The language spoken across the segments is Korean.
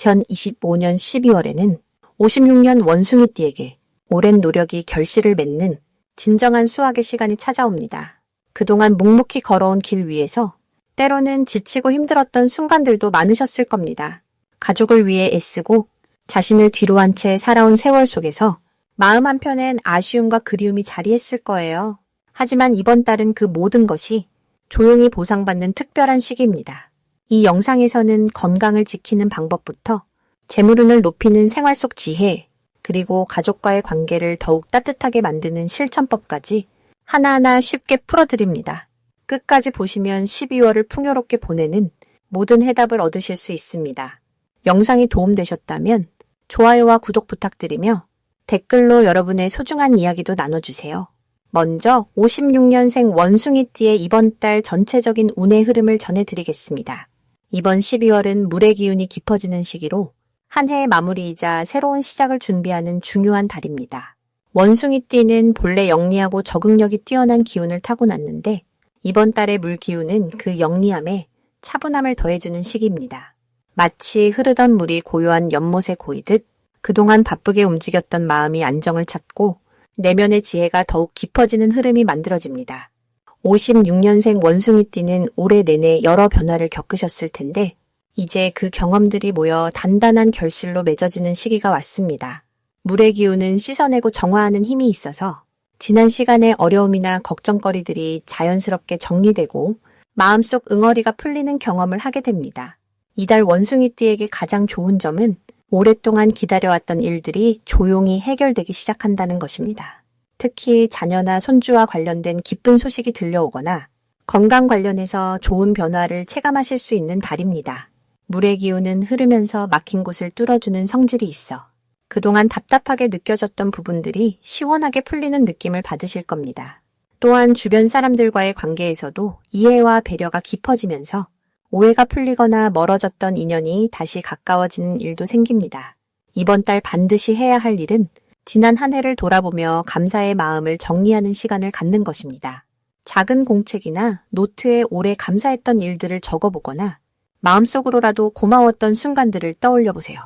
2025년 12월에는 56년 원숭이띠에게 오랜 노력이 결실을 맺는 진정한 수확의 시간이 찾아옵니다. 그동안 묵묵히 걸어온 길 위에서 때로는 지치고 힘들었던 순간들도 많으셨을 겁니다. 가족을 위해 애쓰고 자신을 뒤로 한 채 살아온 세월 속에서 마음 한편엔 아쉬움과 그리움이 자리했을 거예요. 하지만 이번 달은 그 모든 것이 조용히 보상받는 특별한 시기입니다. 이 영상에서는 건강을 지키는 방법부터 재물운을 높이는 생활 속 지혜, 그리고 가족과의 관계를 더욱 따뜻하게 만드는 실천법까지 하나하나 쉽게 풀어드립니다. 끝까지 보시면 12월을 풍요롭게 보내는 모든 해답을 얻으실 수 있습니다. 영상이 도움되셨다면 좋아요와 구독 부탁드리며 댓글로 여러분의 소중한 이야기도 나눠주세요. 먼저 56년생 원숭이띠의 이번 달 전체적인 운의 흐름을 전해드리겠습니다. 이번 12월은 물의 기운이 깊어지는 시기로 한 해의 마무리이자 새로운 시작을 준비하는 중요한 달입니다. 원숭이 띠는 본래 영리하고 적응력이 뛰어난 기운을 타고났는데 이번 달의 물 기운은 그 영리함에 차분함을 더해주는 시기입니다. 마치 흐르던 물이 고요한 연못에 고이듯 그동안 바쁘게 움직였던 마음이 안정을 찾고 내면의 지혜가 더욱 깊어지는 흐름이 만들어집니다. 56년생 원숭이띠는 올해 내내 여러 변화를 겪으셨을 텐데 이제 그 경험들이 모여 단단한 결실로 맺어지는 시기가 왔습니다. 물의 기운은 씻어내고 정화하는 힘이 있어서 지난 시간의 어려움이나 걱정거리들이 자연스럽게 정리되고 마음속 응어리가 풀리는 경험을 하게 됩니다. 이달 원숭이띠에게 가장 좋은 점은 오랫동안 기다려왔던 일들이 조용히 해결되기 시작한다는 것입니다. 특히 자녀나 손주와 관련된 기쁜 소식이 들려오거나 건강 관련해서 좋은 변화를 체감하실 수 있는 달입니다. 물의 기운은 흐르면서 막힌 곳을 뚫어주는 성질이 있어 그동안 답답하게 느껴졌던 부분들이 시원하게 풀리는 느낌을 받으실 겁니다. 또한 주변 사람들과의 관계에서도 이해와 배려가 깊어지면서 오해가 풀리거나 멀어졌던 인연이 다시 가까워지는 일도 생깁니다. 이번 달 반드시 해야 할 일은 지난 한 해를 돌아보며 감사의 마음을 정리하는 시간을 갖는 것입니다. 작은 공책이나 노트에 오래 감사했던 일들을 적어보거나 마음속으로라도 고마웠던 순간들을 떠올려 보세요.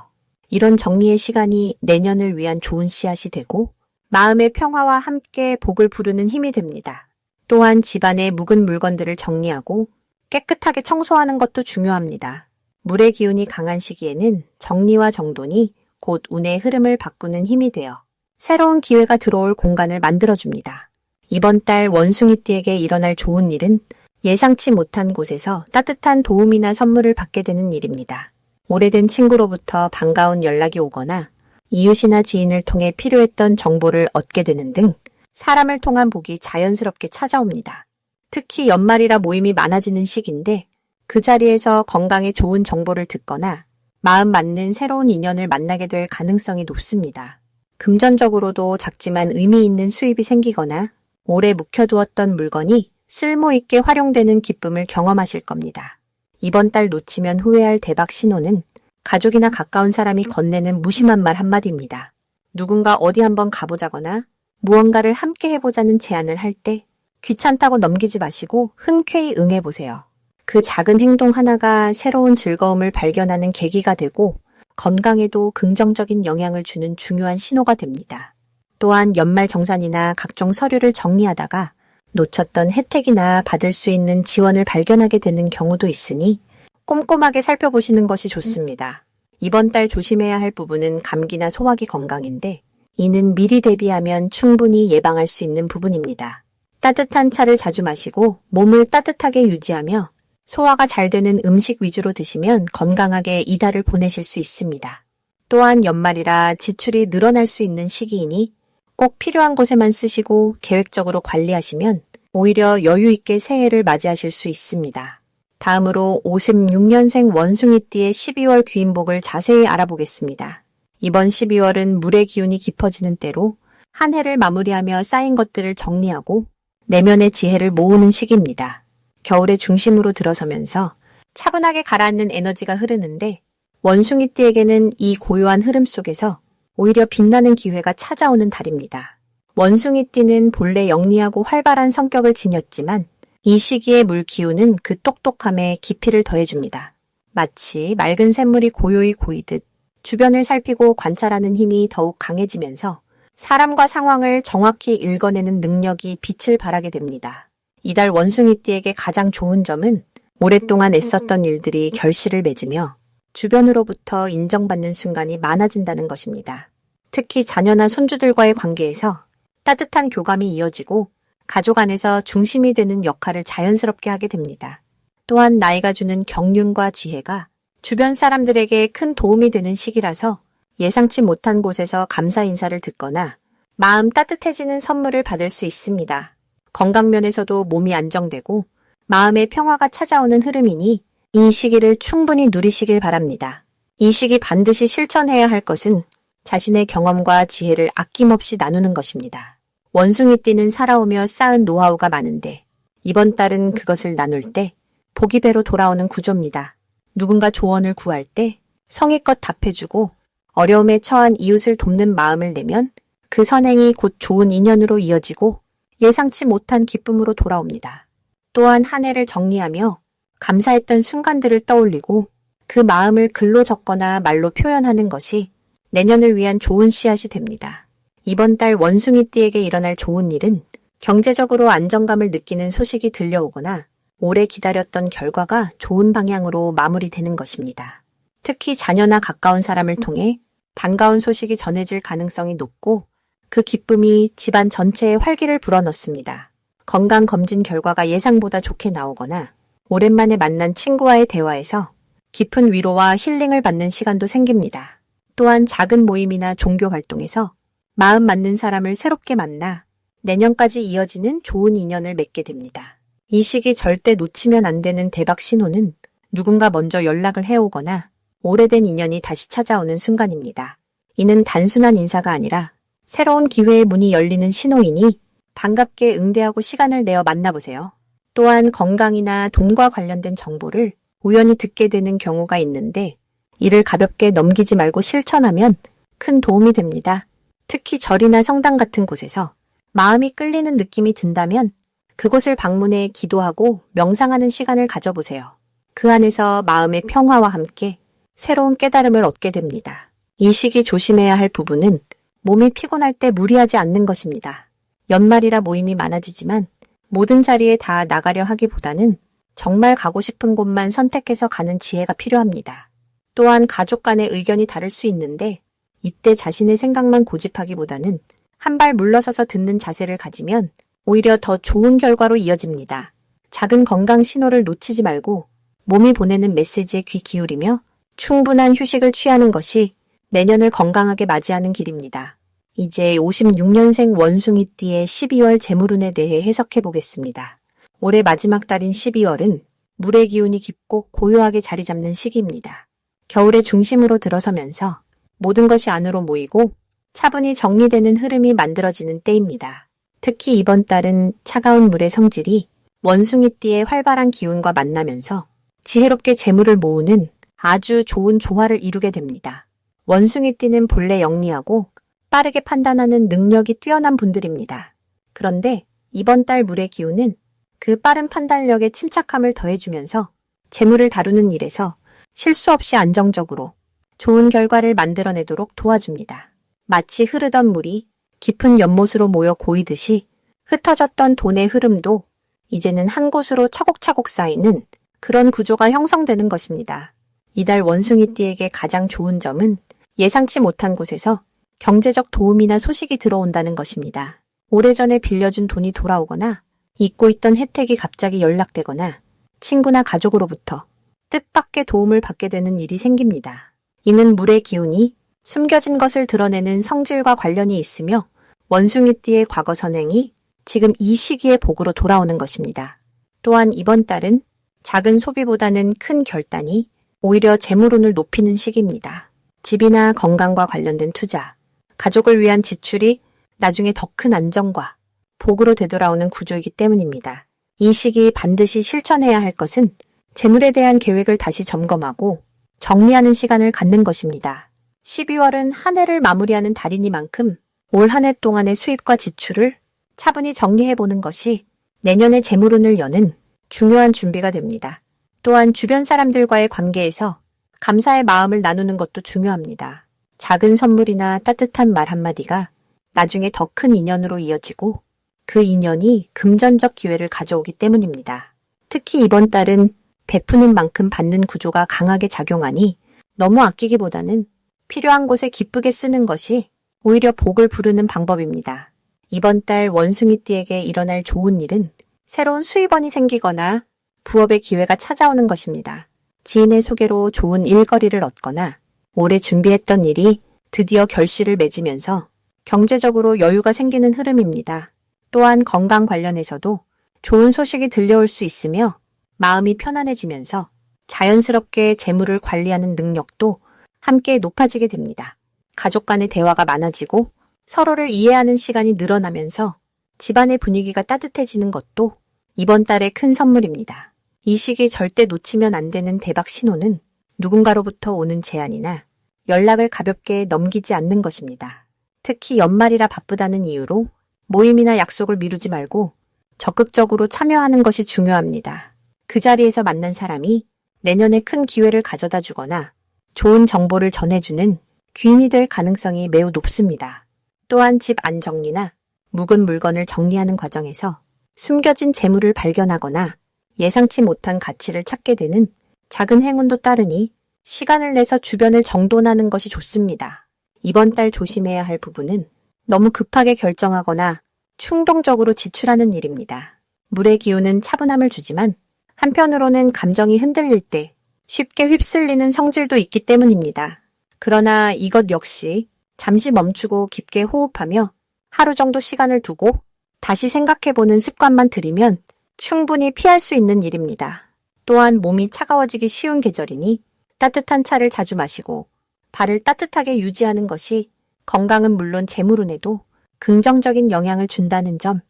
이런 정리의 시간이 내년을 위한 좋은 씨앗이 되고 마음의 평화와 함께 복을 부르는 힘이 됩니다. 또한 집안의 묵은 물건들을 정리하고 깨끗하게 청소하는 것도 중요합니다. 물의 기운이 강한 시기에는 정리와 정돈이 곧 운의 흐름을 바꾸는 힘이 되어 새로운 기회가 들어올 공간을 만들어줍니다. 이번 달 원숭이띠에게 일어날 좋은 일은 예상치 못한 곳에서 따뜻한 도움이나 선물을 받게 되는 일입니다. 오래된 친구로부터 반가운 연락이 오거나 이웃이나 지인을 통해 필요했던 정보를 얻게 되는 등 사람을 통한 복이 자연스럽게 찾아옵니다. 특히 연말이라 모임이 많아지는 시기인데 그 자리에서 건강에 좋은 정보를 듣거나 마음 맞는 새로운 인연을 만나게 될 가능성이 높습니다. 금전적으로도 작지만 의미 있는 수입이 생기거나 오래 묵혀두었던 물건이 쓸모있게 활용되는 기쁨을 경험하실 겁니다. 이번 달 놓치면 후회할 대박 신호는 가족이나 가까운 사람이 건네는 무심한 말 한마디입니다. 누군가 어디 한번 가보자거나 무언가를 함께 해보자는 제안을 할 때 귀찮다고 넘기지 마시고 흔쾌히 응해보세요. 그 작은 행동 하나가 새로운 즐거움을 발견하는 계기가 되고 건강에도 긍정적인 영향을 주는 중요한 신호가 됩니다. 또한 연말 정산이나 각종 서류를 정리하다가 놓쳤던 혜택이나 받을 수 있는 지원을 발견하게 되는 경우도 있으니 꼼꼼하게 살펴보시는 것이 좋습니다. 이번 달 조심해야 할 부분은 감기나 소화기 건강인데 이는 미리 대비하면 충분히 예방할 수 있는 부분입니다. 따뜻한 차를 자주 마시고 몸을 따뜻하게 유지하며 소화가 잘 되는 음식 위주로 드시면 건강하게 이달을 보내실 수 있습니다. 또한 연말이라 지출이 늘어날 수 있는 시기이니 꼭 필요한 곳에만 쓰시고 계획적으로 관리하시면 오히려 여유 있게 새해를 맞이하실 수 있습니다. 다음으로 56년생 원숭이띠의 12월 귀인복을 자세히 알아보겠습니다. 이번 12월은 물의 기운이 깊어지는 때로 한 해를 마무리하며 쌓인 것들을 정리하고 내면의 지혜를 모으는 시기입니다. 겨울의 중심으로 들어서면서 차분하게 가라앉는 에너지가 흐르는데 원숭이띠에게는 이 고요한 흐름 속에서 오히려 빛나는 기회가 찾아오는 달입니다. 원숭이띠는 본래 영리하고 활발한 성격을 지녔지만 이 시기의 물 기운은 그 똑똑함에 깊이를 더해줍니다. 마치 맑은 샘물이 고요히 고이듯 주변을 살피고 관찰하는 힘이 더욱 강해지면서 사람과 상황을 정확히 읽어내는 능력이 빛을 발하게 됩니다. 이달 원숭이띠에게 가장 좋은 점은 오랫동안 애썼던 일들이 결실을 맺으며 주변으로부터 인정받는 순간이 많아진다는 것입니다. 특히 자녀나 손주들과의 관계에서 따뜻한 교감이 이어지고 가족 안에서 중심이 되는 역할을 자연스럽게 하게 됩니다. 또한 나이가 주는 경륜과 지혜가 주변 사람들에게 큰 도움이 되는 시기라서 예상치 못한 곳에서 감사 인사를 듣거나 마음 따뜻해지는 선물을 받을 수 있습니다. 건강면에서도 몸이 안정되고 마음의 평화가 찾아오는 흐름이니 이 시기를 충분히 누리시길 바랍니다. 이 시기 반드시 실천해야 할 것은 자신의 경험과 지혜를 아낌없이 나누는 것입니다. 원숭이 띠는 살아오며 쌓은 노하우가 많은데 이번 달은 그것을 나눌 때 보기배로 돌아오는 구조입니다. 누군가 조언을 구할 때 성의껏 답해주고 어려움에 처한 이웃을 돕는 마음을 내면 그 선행이 곧 좋은 인연으로 이어지고 예상치 못한 기쁨으로 돌아옵니다. 또한 한 해를 정리하며 감사했던 순간들을 떠올리고 그 마음을 글로 적거나 말로 표현하는 것이 내년을 위한 좋은 씨앗이 됩니다. 이번 달 원숭이띠에게 일어날 좋은 일은 경제적으로 안정감을 느끼는 소식이 들려오거나 오래 기다렸던 결과가 좋은 방향으로 마무리되는 것입니다. 특히 자녀나 가까운 사람을 통해 반가운 소식이 전해질 가능성이 높고 그 기쁨이 집안 전체에 활기를 불어넣습니다. 건강 검진 결과가 예상보다 좋게 나오거나 오랜만에 만난 친구와의 대화에서 깊은 위로와 힐링을 받는 시간도 생깁니다. 또한 작은 모임이나 종교 활동에서 마음 맞는 사람을 새롭게 만나 내년까지 이어지는 좋은 인연을 맺게 됩니다. 이 시기 절대 놓치면 안 되는 대박 신호는 누군가 먼저 연락을 해오거나 오래된 인연이 다시 찾아오는 순간입니다. 이는 단순한 인사가 아니라 새로운 기회의 문이 열리는 신호이니 반갑게 응대하고 시간을 내어 만나보세요. 또한 건강이나 돈과 관련된 정보를 우연히 듣게 되는 경우가 있는데 이를 가볍게 넘기지 말고 실천하면 큰 도움이 됩니다. 특히 절이나 성당 같은 곳에서 마음이 끌리는 느낌이 든다면 그곳을 방문해 기도하고 명상하는 시간을 가져보세요. 그 안에서 마음의 평화와 함께 새로운 깨달음을 얻게 됩니다. 이 시기 조심해야 할 부분은 몸이 피곤할 때 무리하지 않는 것입니다. 연말이라 모임이 많아지지만 모든 자리에 다 나가려 하기보다는 정말 가고 싶은 곳만 선택해서 가는 지혜가 필요합니다. 또한 가족 간의 의견이 다를 수 있는데 이때 자신의 생각만 고집하기보다는 한 발 물러서서 듣는 자세를 가지면 오히려 더 좋은 결과로 이어집니다. 작은 건강 신호를 놓치지 말고 몸이 보내는 메시지에 귀 기울이며 충분한 휴식을 취하는 것이 내년을 건강하게 맞이하는 길입니다. 이제 56년생 원숭이띠의 12월 재물운에 대해 해석해 보겠습니다. 올해 마지막 달인 12월은 물의 기운이 깊고 고요하게 자리 잡는 시기입니다. 겨울의 중심으로 들어서면서 모든 것이 안으로 모이고 차분히 정리되는 흐름이 만들어지는 때입니다. 특히 이번 달은 차가운 물의 성질이 원숭이띠의 활발한 기운과 만나면서 지혜롭게 재물을 모으는 아주 좋은 조화를 이루게 됩니다. 원숭이띠는 본래 영리하고 빠르게 판단하는 능력이 뛰어난 분들입니다. 그런데 이번 달 물의 기운은 그 빠른 판단력에 침착함을 더해주면서 재물을 다루는 일에서 실수 없이 안정적으로 좋은 결과를 만들어내도록 도와줍니다. 마치 흐르던 물이 깊은 연못으로 모여 고이듯이 흩어졌던 돈의 흐름도 이제는 한 곳으로 차곡차곡 쌓이는 그런 구조가 형성되는 것입니다. 이달 원숭이띠에게 가장 좋은 점은 예상치 못한 곳에서 경제적 도움이나 소식이 들어온다는 것입니다. 오래전에 빌려준 돈이 돌아오거나 잊고 있던 혜택이 갑자기 연락되거나 친구나 가족으로부터 뜻밖의 도움을 받게 되는 일이 생깁니다. 이는 물의 기운이 숨겨진 것을 드러내는 성질과 관련이 있으며 원숭이띠의 과거 선행이 지금 이 시기에 복으로 돌아오는 것입니다. 또한 이번 달은 작은 소비보다는 큰 결단이 오히려 재물운을 높이는 시기입니다. 집이나 건강과 관련된 투자, 가족을 위한 지출이 나중에 더 큰 안정과 복으로 되돌아오는 구조이기 때문입니다. 이 시기 반드시 실천해야 할 것은 재물에 대한 계획을 다시 점검하고 정리하는 시간을 갖는 것입니다. 12월은 한 해를 마무리하는 달이니만큼 올 한 해 동안의 수입과 지출을 차분히 정리해 보는 것이 내년의 재물운을 여는 중요한 준비가 됩니다. 또한 주변 사람들과의 관계에서 감사의 마음을 나누는 것도 중요합니다. 작은 선물이나 따뜻한 말 한마디가 나중에 더 큰 인연으로 이어지고 그 인연이 금전적 기회를 가져오기 때문입니다. 특히 이번 달은 베푸는 만큼 받는 구조가 강하게 작용하니 너무 아끼기보다는 필요한 곳에 기쁘게 쓰는 것이 오히려 복을 부르는 방법입니다. 이번 달 원숭이띠에게 일어날 좋은 일은 새로운 수입원이 생기거나 부업의 기회가 찾아오는 것입니다. 지인의 소개로 좋은 일거리를 얻거나 오래 준비했던 일이 드디어 결실을 맺으면서 경제적으로 여유가 생기는 흐름입니다. 또한 건강 관련해서도 좋은 소식이 들려올 수 있으며 마음이 편안해지면서 자연스럽게 재물을 관리하는 능력도 함께 높아지게 됩니다. 가족 간의 대화가 많아지고 서로를 이해하는 시간이 늘어나면서 집안의 분위기가 따뜻해지는 것도 이번 달의 큰 선물입니다. 이 시기 절대 놓치면 안 되는 대박 신호는 누군가로부터 오는 제안이나 연락을 가볍게 넘기지 않는 것입니다. 특히 연말이라 바쁘다는 이유로 모임이나 약속을 미루지 말고 적극적으로 참여하는 것이 중요합니다. 그 자리에서 만난 사람이 내년에 큰 기회를 가져다 주거나 좋은 정보를 전해주는 귀인이 될 가능성이 매우 높습니다. 또한 집 안정리나 묵은 물건을 정리하는 과정에서 숨겨진 재물을 발견하거나 예상치 못한 가치를 찾게 되는 작은 행운도 따르니 시간을 내서 주변을 정돈하는 것이 좋습니다. 이번 달 조심해야 할 부분은 너무 급하게 결정하거나 충동적으로 지출하는 일입니다. 물의 기운은 차분함을 주지만 한편으로는 감정이 흔들릴 때 쉽게 휩쓸리는 성질도 있기 때문입니다. 그러나 이것 역시 잠시 멈추고 깊게 호흡하며 하루 정도 시간을 두고 다시 생각해보는 습관만 들이면 충분히 피할 수 있는 일입니다. 또한 몸이 차가워지기 쉬운 계절이니 따뜻한 차를 자주 마시고 발을 따뜻하게 유지하는 것이 건강은 물론 재물운에도 긍정적인 영향을 준다는 점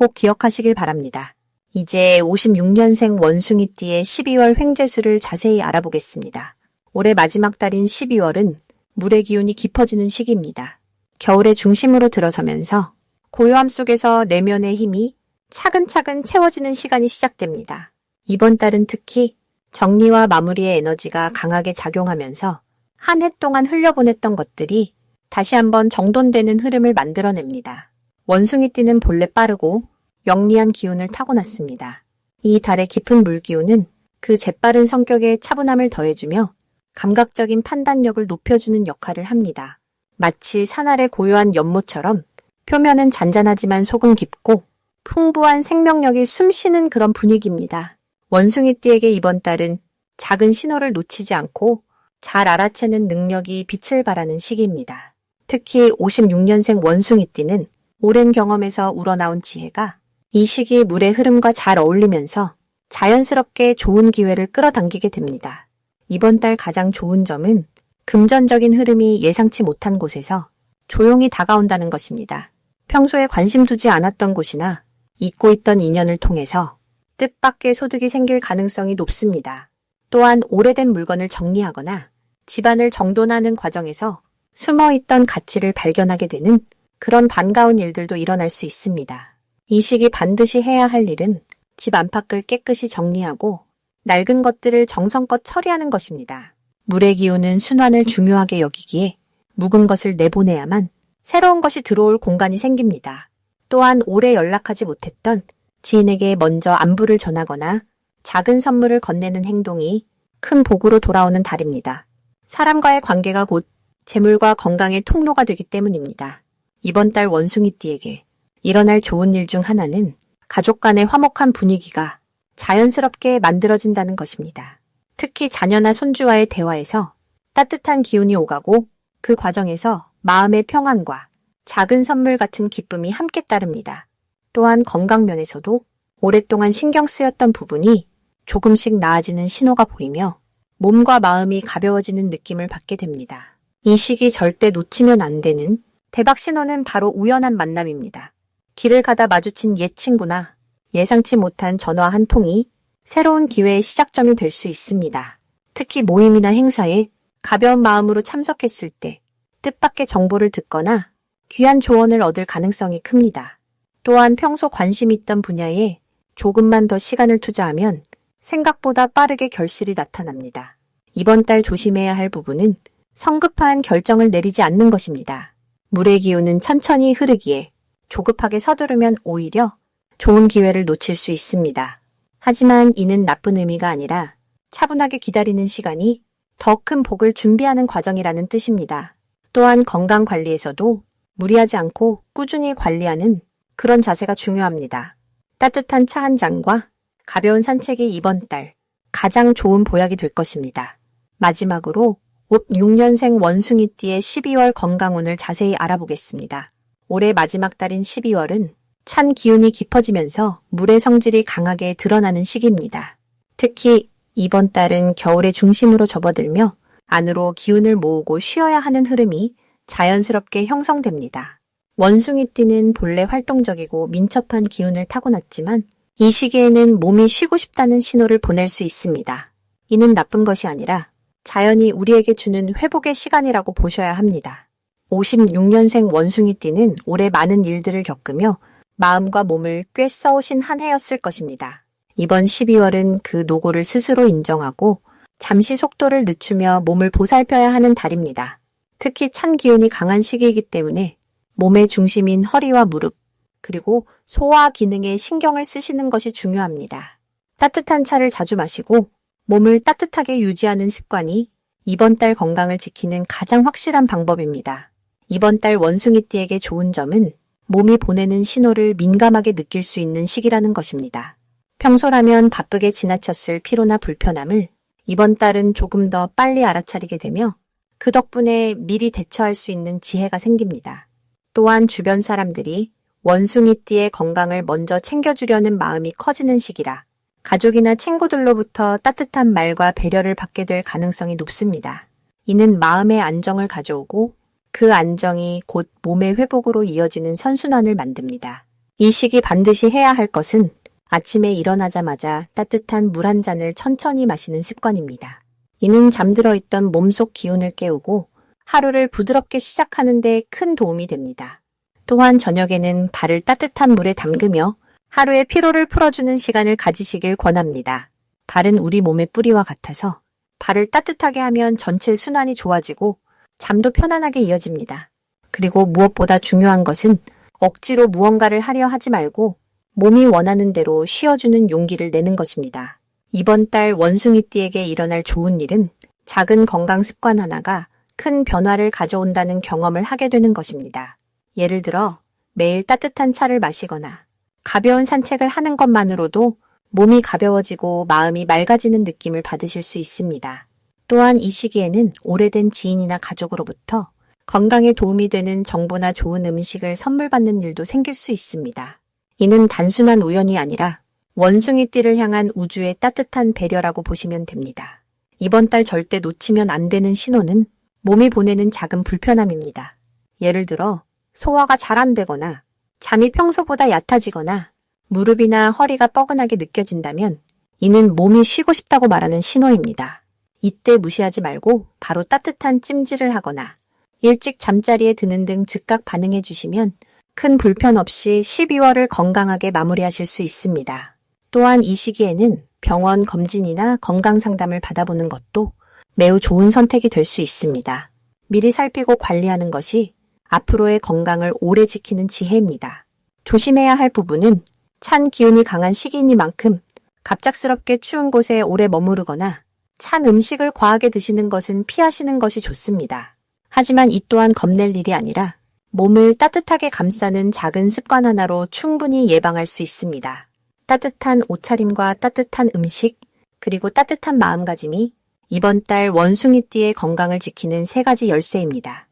꼭 기억하시길 바랍니다. 이제 56년생 원숭이띠의 12월 횡재수를 자세히 알아보겠습니다. 올해 마지막 달인 12월은 물의 기운이 깊어지는 시기입니다. 겨울의 중심으로 들어서면서 고요함 속에서 내면의 힘이 차근차근 채워지는 시간이 시작됩니다. 이번 달은 특히 정리와 마무리의 에너지가 강하게 작용하면서 한 해 동안 흘려보냈던 것들이 다시 한번 정돈되는 흐름을 만들어냅니다. 원숭이 띠는 본래 빠르고 영리한 기운을 타고났습니다. 이 달의 깊은 물기운은 그 재빠른 성격에 차분함을 더해주며 감각적인 판단력을 높여주는 역할을 합니다. 마치 산알의 고요한 연못처럼 표면은 잔잔하지만 속은 깊고 풍부한 생명력이 숨쉬는 그런 분위기입니다. 원숭이띠에게 이번 달은 작은 신호를 놓치지 않고 잘 알아채는 능력이 빛을 발하는 시기입니다. 특히 56년생 원숭이띠는 오랜 경험에서 우러나온 지혜가 이 시기 물의 흐름과 잘 어울리면서 자연스럽게 좋은 기회를 끌어당기게 됩니다. 이번 달 가장 좋은 점은 금전적인 흐름이 예상치 못한 곳에서 조용히 다가온다는 것입니다. 평소에 관심 두지 않았던 곳이나 잊고 있던 인연을 통해서 뜻밖의 소득이 생길 가능성이 높습니다. 또한 오래된 물건을 정리하거나 집안을 정돈하는 과정에서 숨어 있던 가치를 발견하게 되는 그런 반가운 일들도 일어날 수 있습니다. 이 시기 반드시 해야 할 일은 집 안팎을 깨끗이 정리하고 낡은 것들을 정성껏 처리하는 것입니다. 물의 기운은 순환을 중요하게 여기기에 묵은 것을 내보내야만 새로운 것이 들어올 공간이 생깁니다. 또한 오래 연락하지 못했던 지인에게 먼저 안부를 전하거나 작은 선물을 건네는 행동이 큰 복으로 돌아오는 달입니다. 사람과의 관계가 곧 재물과 건강의 통로가 되기 때문입니다. 이번 달 원숭이띠에게 일어날 좋은 일 중 하나는 가족 간의 화목한 분위기가 자연스럽게 만들어진다는 것입니다. 특히 자녀나 손주와의 대화에서 따뜻한 기운이 오가고 그 과정에서 마음의 평안과 작은 선물 같은 기쁨이 함께 따릅니다. 또한 건강 면에서도 오랫동안 신경 쓰였던 부분이 조금씩 나아지는 신호가 보이며 몸과 마음이 가벼워지는 느낌을 받게 됩니다. 이 시기 절대 놓치면 안 되는 대박 신호는 바로 우연한 만남입니다. 길을 가다 마주친 옛 친구나 예상치 못한 전화 한 통이 새로운 기회의 시작점이 될 수 있습니다. 특히 모임이나 행사에 가벼운 마음으로 참석했을 때 뜻밖의 정보를 듣거나 귀한 조언을 얻을 가능성이 큽니다. 또한 평소 관심 있던 분야에 조금만 더 시간을 투자하면 생각보다 빠르게 결실이 나타납니다. 이번 달 조심해야 할 부분은 성급한 결정을 내리지 않는 것입니다. 물의 기운은 천천히 흐르기에 조급하게 서두르면 오히려 좋은 기회를 놓칠 수 있습니다. 하지만 이는 나쁜 의미가 아니라 차분하게 기다리는 시간이 더 큰 복을 준비하는 과정이라는 뜻입니다. 또한 건강 관리에서도 무리하지 않고 꾸준히 관리하는 그런 자세가 중요합니다. 따뜻한 차 한 잔과 가벼운 산책이 이번 달 가장 좋은 보약이 될 것입니다. 마지막으로 6년생 원숭이띠의 12월 건강운을 자세히 알아보겠습니다. 올해 마지막 달인 12월은 찬 기운이 깊어지면서 물의 성질이 강하게 드러나는 시기입니다. 특히 이번 달은 겨울의 중심으로 접어들며 안으로 기운을 모으고 쉬어야 하는 흐름이 자연스럽게 형성됩니다. 원숭이띠는 본래 활동적이고 민첩한 기운을 타고났지만 이 시기에는 몸이 쉬고 싶다는 신호를 보낼 수 있습니다. 이는 나쁜 것이 아니라 자연이 우리에게 주는 회복의 시간이라고 보셔야 합니다. 56년생 원숭이띠는 올해 많은 일들을 겪으며 마음과 몸을 꽤 써오신 한 해였을 것입니다. 이번 12월은 그 노고를 스스로 인정하고 잠시 속도를 늦추며 몸을 보살펴야 하는 달입니다. 특히 찬 기운이 강한 시기이기 때문에 몸의 중심인 허리와 무릎, 그리고 소화 기능에 신경을 쓰시는 것이 중요합니다. 따뜻한 차를 자주 마시고 몸을 따뜻하게 유지하는 습관이 이번 달 건강을 지키는 가장 확실한 방법입니다. 이번 달 원숭이띠에게 좋은 점은 몸이 보내는 신호를 민감하게 느낄 수 있는 시기라는 것입니다. 평소라면 바쁘게 지나쳤을 피로나 불편함을 이번 달은 조금 더 빨리 알아차리게 되며 그 덕분에 미리 대처할 수 있는 지혜가 생깁니다. 또한 주변 사람들이 원숭이띠의 건강을 먼저 챙겨주려는 마음이 커지는 시기라 가족이나 친구들로부터 따뜻한 말과 배려를 받게 될 가능성이 높습니다. 이는 마음의 안정을 가져오고 그 안정이 곧 몸의 회복으로 이어지는 선순환을 만듭니다. 이 시기 반드시 해야 할 것은 아침에 일어나자마자 따뜻한 물 한 잔을 천천히 마시는 습관입니다. 이는 잠들어 있던 몸속 기운을 깨우고 하루를 부드럽게 시작하는 데 큰 도움이 됩니다. 또한 저녁에는 발을 따뜻한 물에 담그며 하루의 피로를 풀어주는 시간을 가지시길 권합니다. 발은 우리 몸의 뿌리와 같아서 발을 따뜻하게 하면 전체 순환이 좋아지고 잠도 편안하게 이어집니다. 그리고 무엇보다 중요한 것은 억지로 무언가를 하려 하지 말고 몸이 원하는 대로 쉬어주는 용기를 내는 것입니다. 이번 달 원숭이띠에게 일어날 좋은 일은 작은 건강 습관 하나가 큰 변화를 가져온다는 경험을 하게 되는 것입니다. 예를 들어 매일 따뜻한 차를 마시거나 가벼운 산책을 하는 것만으로도 몸이 가벼워지고 마음이 맑아지는 느낌을 받으실 수 있습니다. 또한 이 시기에는 오래된 지인이나 가족으로부터 건강에 도움이 되는 정보나 좋은 음식을 선물 받는 일도 생길 수 있습니다. 이는 단순한 우연이 아니라 원숭이띠를 향한 우주의 따뜻한 배려라고 보시면 됩니다. 이번 달 절대 놓치면 안 되는 신호는 몸이 보내는 작은 불편함입니다. 예를 들어 소화가 잘 안 되거나 잠이 평소보다 얕아지거나 무릎이나 허리가 뻐근하게 느껴진다면 이는 몸이 쉬고 싶다고 말하는 신호입니다. 이때 무시하지 말고 바로 따뜻한 찜질을 하거나 일찍 잠자리에 드는 등 즉각 반응해 주시면 큰 불편 없이 12월을 건강하게 마무리하실 수 있습니다. 또한 이 시기에는 병원 검진이나 건강 상담을 받아보는 것도 매우 좋은 선택이 될 수 있습니다. 미리 살피고 관리하는 것이 앞으로의 건강을 오래 지키는 지혜입니다. 조심해야 할 부분은 찬 기운이 강한 시기이니만큼 갑작스럽게 추운 곳에 오래 머무르거나 찬 음식을 과하게 드시는 것은 피하시는 것이 좋습니다. 하지만 이 또한 겁낼 일이 아니라 몸을 따뜻하게 감싸는 작은 습관 하나로 충분히 예방할 수 있습니다. 따뜻한 옷차림과 따뜻한 음식, 그리고 따뜻한 마음가짐이 이번 달 원숭이띠의 건강을 지키는 세 가지 열쇠입니다.